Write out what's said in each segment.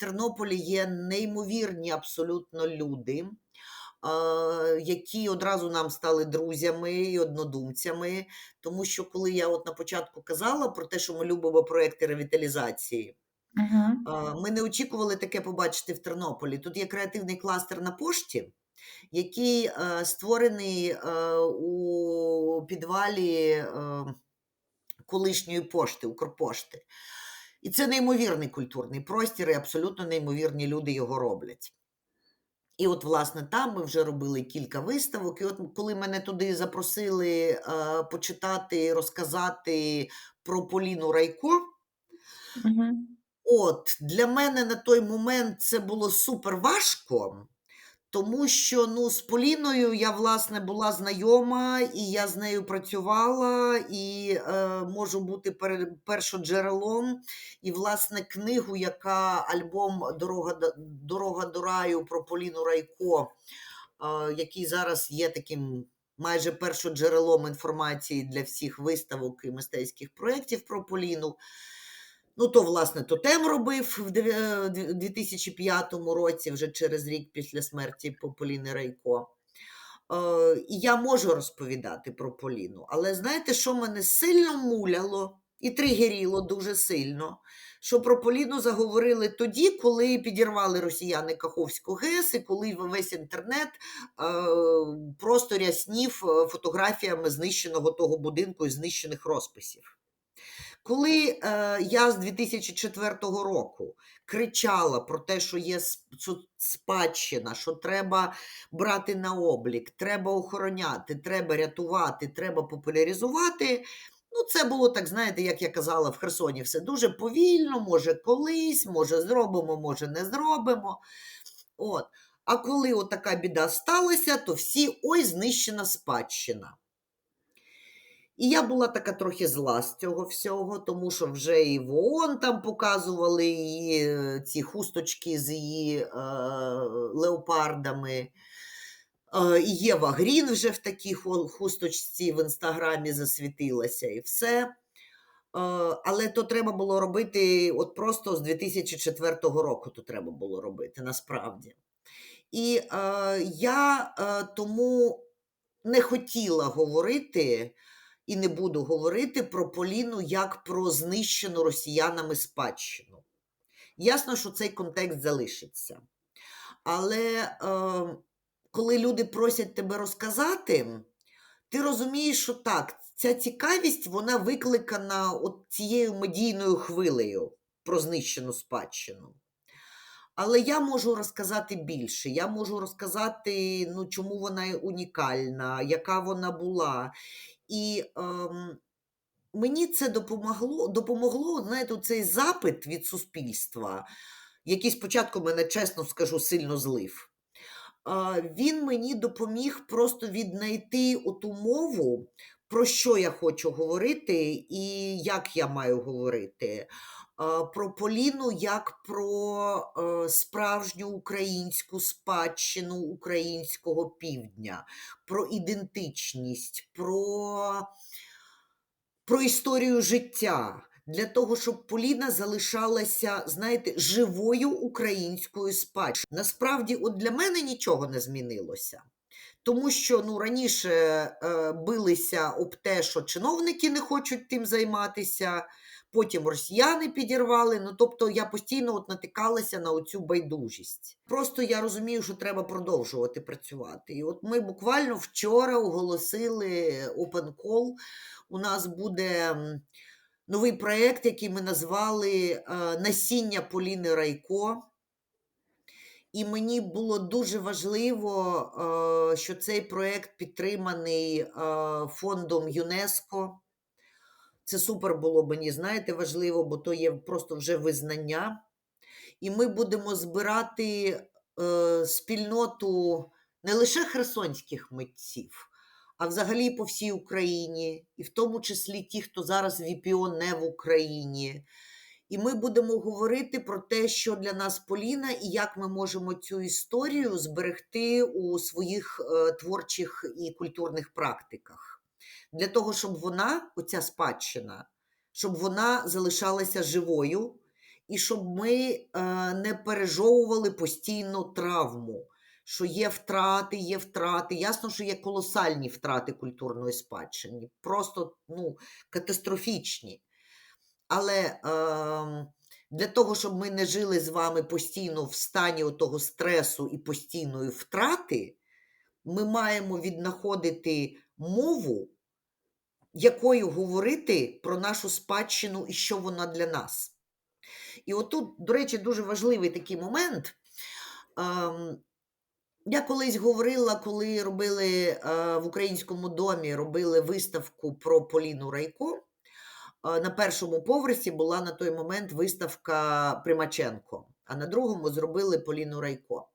Тернополі є неймовірні абсолютно люди, які одразу нам стали друзями і однодумцями. Тому що коли я от на початку казала про те, що ми любимо проекти ревіталізації, ми не очікували таке побачити в Тернополі. Тут є креативний кластер на пошті, який е, створений е, у підвалі е, колишньої пошти, Укрпошти. І це неймовірний культурний простір, і абсолютно неймовірні люди його роблять. І от, власне, там ми вже робили кілька виставок. І от коли мене туди запросили е, почитати, розказати про Поліну Райко, Мгм. от для мене на той момент це було супер важко, тому що ну, з Поліною я власне була знайома, і я з нею працювала, і е, можу бути пере- першоджерелом. І, власне, книгу, яка альбом Дорога, до- Дорога до раю про Поліну Райко, е, який зараз є таким майже першоджерелом інформації для всіх виставок і мистецьких проєктів про Поліну. Ну, то, власне, тотем робив в дев'я- е, дві- 2005 році, вже через рік після смерті По- Поліни Райко. Е, і я можу розповідати про Поліну, але знаєте, що мене сильно муляло і тригеріло дуже сильно, що про Поліну заговорили тоді, коли підірвали росіяни Каховську ГЕС, і коли весь інтернет е, просто ряснів фотографіями знищеного того будинку і знищених розписів. Коли е, я з 2004 року кричала про те, що є спадщина, що треба брати на облік, треба охороняти, треба рятувати, треба популяризувати. Ну, це було так, знаєте, як я казала в Херсоні, все дуже повільно, може колись, може зробимо, може не зробимо. От. А коли от така біда сталася, то всі ой, знищена спадщина. І я була така трохи зла з цього всього, тому що вже і в ООН там показували її е, ці хусточки з її е, леопардами. Е, Єва Грін вже в такій хусточці в інстаграмі засвітилася і все. Е, але то треба було робити от просто з 2004 року то треба було робити насправді. І е, я е, тому не хотіла говорити і не буду говорити про Поліну як про знищену росіянами спадщину. Ясно, що цей контекст залишиться. Але е, коли люди просять тебе розказати, ти розумієш, що так, ця цікавість вона викликана от цією медійною хвилею про знищену спадщину. Але я можу розказати більше. Я можу розказати, ну, чому вона унікальна, яка вона була. І ем, мені це допомогло, допомогло, знаєте, цей запит від суспільства, який спочатку мене, чесно скажу, сильно злив. А, Він мені допоміг просто віднайти оту мову, про що я хочу говорити і як я маю говорити. Про Поліну як про е, справжню українську спадщину українського півдня, про ідентичність, про, про історію життя. Для того, щоб Поліна залишалася, знаєте, живою українською спадщиною. Насправді, от для мене нічого не змінилося. Тому що ну, раніше е, билися об те, що чиновники не хочуть тим займатися, потім росіяни підірвали. Ну, тобто я постійно от натикалася на оцю байдужість. Просто я розумію, що треба продовжувати працювати. І от ми буквально вчора оголосили Open Call. У нас буде новий проєкт, який ми назвали е, Насіння Поліни Райко. І мені було дуже важливо, е, що цей проєкт підтриманий е, фондом ЮНЕСКО. Це супер було мені, знаєте, важливо, бо то є просто вже визнання. І ми будемо збирати е, спільноту не лише херсонських митців, а взагалі по всій Україні, і в тому числі ті, хто зараз ВІПІО не в Україні. І ми будемо говорити про те, що для нас Поліна, і як ми можемо цю історію зберегти у своїх е, творчих і культурних практиках. Для того, щоб вона, оця спадщина, щоб вона залишалася живою і щоб ми е, не пережовували постійно травму, що є втрати, є втрати. Ясно, що є колосальні втрати культурної спадщини, просто ну, катастрофічні. Але ем, для того, щоб ми не жили з вами постійно в стані того стресу і постійної втрати, ми маємо віднаходити мову, якою говорити про нашу спадщину і що вона для нас. І отут, до речі, дуже важливий такий момент. Ем, я колись говорила, коли робили е, в українському домі робили виставку про Поліну Райко. Е, На першому поверсі була на той момент виставка Примаченко, а на другому зробили Поліну Райко.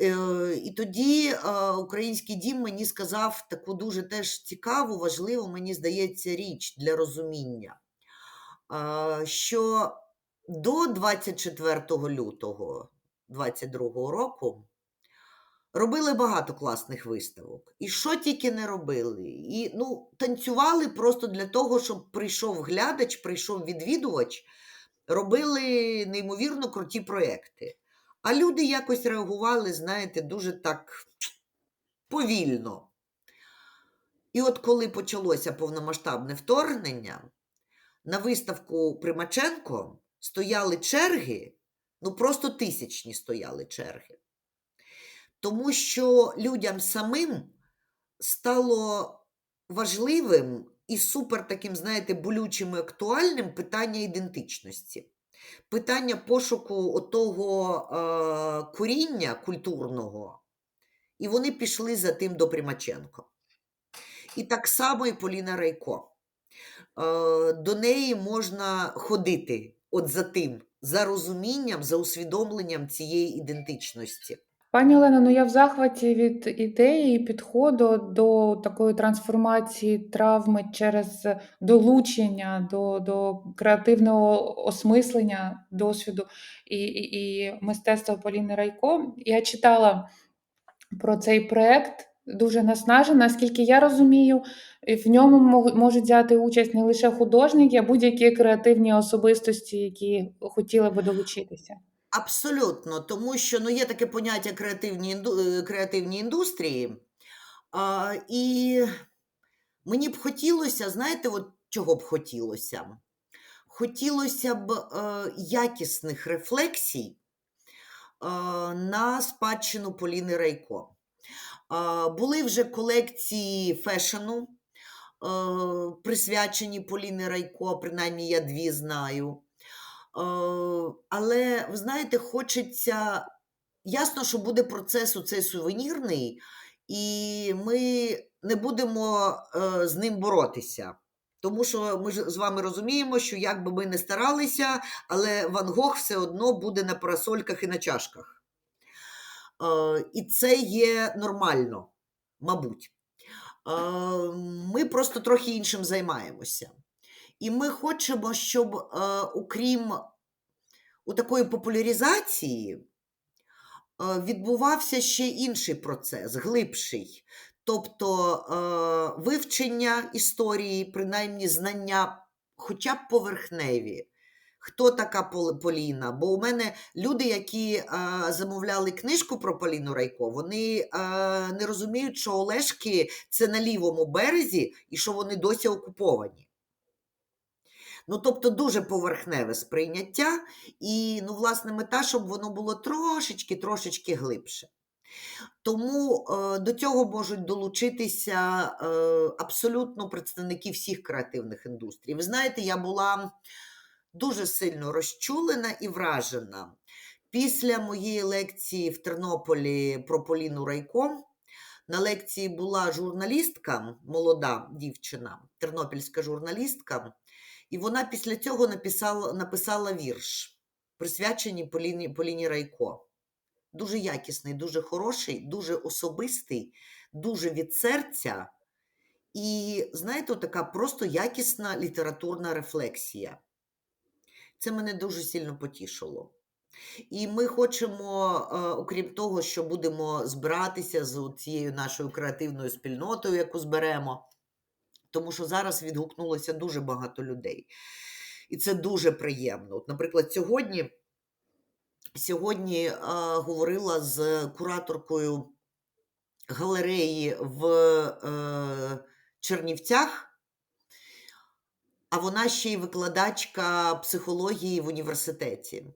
Е, І тоді е, український дім мені сказав таку дуже теж цікаву, важливу, мені здається, річ для розуміння, що до 24 лютого 22 року робили багато класних виставок. І що тільки не робили. І ну, танцювали просто для того, щоб прийшов глядач, прийшов відвідувач, робили неймовірно круті проекти. А люди якось реагували, знаєте, дуже так повільно. І от коли почалося повномасштабне вторгнення, на виставку Примаченко стояли черги, ну просто тисячні стояли черги. Тому що людям самим стало важливим і супер таким, знаєте, болючим і актуальним питання ідентичності. Питання пошуку отого е, коріння культурного, і вони пішли за тим до Примаченко. І так само і Поліна Райко. Е, до неї можна ходити от за тим, за розумінням, за усвідомленням цієї ідентичності. Пані Олено, ну я в захваті від ідеї і підходу до такої трансформації травми через долучення до, до креативного осмислення досвіду і, і, і мистецтва Поліни Райко. Я читала про цей проект дуже наснажена. Наскільки я розумію, в ньому можуть взяти участь не лише художники, а будь-які креативні особистості, які хотіли би долучитися. Абсолютно, тому що ну, є таке поняття креативні, інду... е, креативні індустрії. А, і мені б хотілося, знаєте, от чого б хотілося? Хотілося б е, якісних рефлексій е, на спадщину Поліни Райко. Е, були вже колекції фешену, е, присвячені Поліни Райко, принаймні я дві знаю. Е, але, ви знаєте, хочеться. Ясно, що буде процес у цей сувенірний, і ми не будемо е, з ним боротися. Тому що ми ж з вами розуміємо, що як би ми не старалися, але Ван Гог все одно буде на парасольках і на чашках. Е, і це є нормально, мабуть. Ми просто трохи іншим займаємося. І ми хочемо, щоб, е, окрім у такої популяризації, е, відбувався ще інший процес, глибший. Тобто е, вивчення історії, принаймні знання, хоча б поверхневі. Хто така Пол- Поліна? Бо у мене люди, які е, замовляли книжку про Поліну Райко, вони е, не розуміють, що Олешки це на лівому березі і що вони досі окуповані. Ну, тобто дуже поверхневе сприйняття, і, ну, власне, мета, щоб воно було трошечки, трошечки глибше. Тому е, до цього можуть долучитися е, абсолютно представники всіх креативних індустрій. Ви знаєте, я була дуже сильно розчулена і вражена. Після моєї лекції в Тернополі про Поліну Райко на лекції була журналістка, молода дівчина, тернопільська журналістка, і вона після цього написала, написала вірш, присвячений Поліні, Поліні Райко. Дуже якісний, дуже хороший, дуже особистий, дуже від серця. І, знаєте, така просто якісна літературна рефлексія. Це мене дуже сильно потішило. І ми хочемо, е, окрім того, що будемо збиратися з цією нашою креативною спільнотою, яку зберемо, тому що зараз відгукнулося дуже багато людей. І це дуже приємно. От, наприклад, сьогодні, сьогодні е, говорила з кураторкою галереї в е, Чернівцях, а вона ще й викладачка психології в університеті.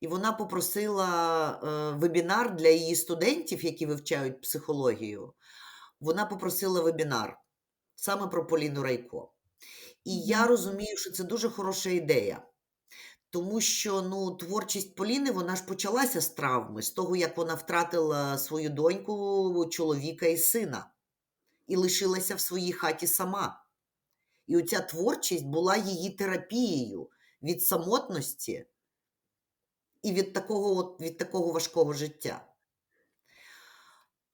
І вона попросила е, вебінар для її студентів, які вивчають психологію. Вона попросила вебінар саме про Поліну Райко. І я розумію, що це дуже хороша ідея. Тому що ну, творчість Поліни вона ж почалася з травми, з того, як вона втратила свою доньку, чоловіка і сина, і лишилася в своїй хаті сама. І оця творчість була її терапією від самотності і від такого, от, від такого важкого життя.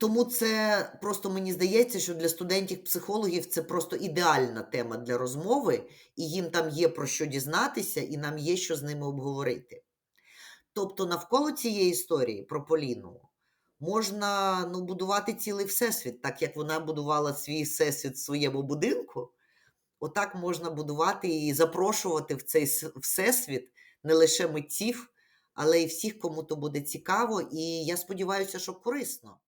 Тому це просто мені здається, що для студентів-психологів це просто ідеальна тема для розмови, і їм там є про що дізнатися, і нам є що з ними обговорити. Тобто, навколо цієї історії про Поліну можна ну, будувати цілий всесвіт, так як вона будувала свій всесвіт в своєму будинку. Отак можна будувати і запрошувати в цей всесвіт не лише митців, але й всіх, кому то буде цікаво, і я сподіваюся, що корисно.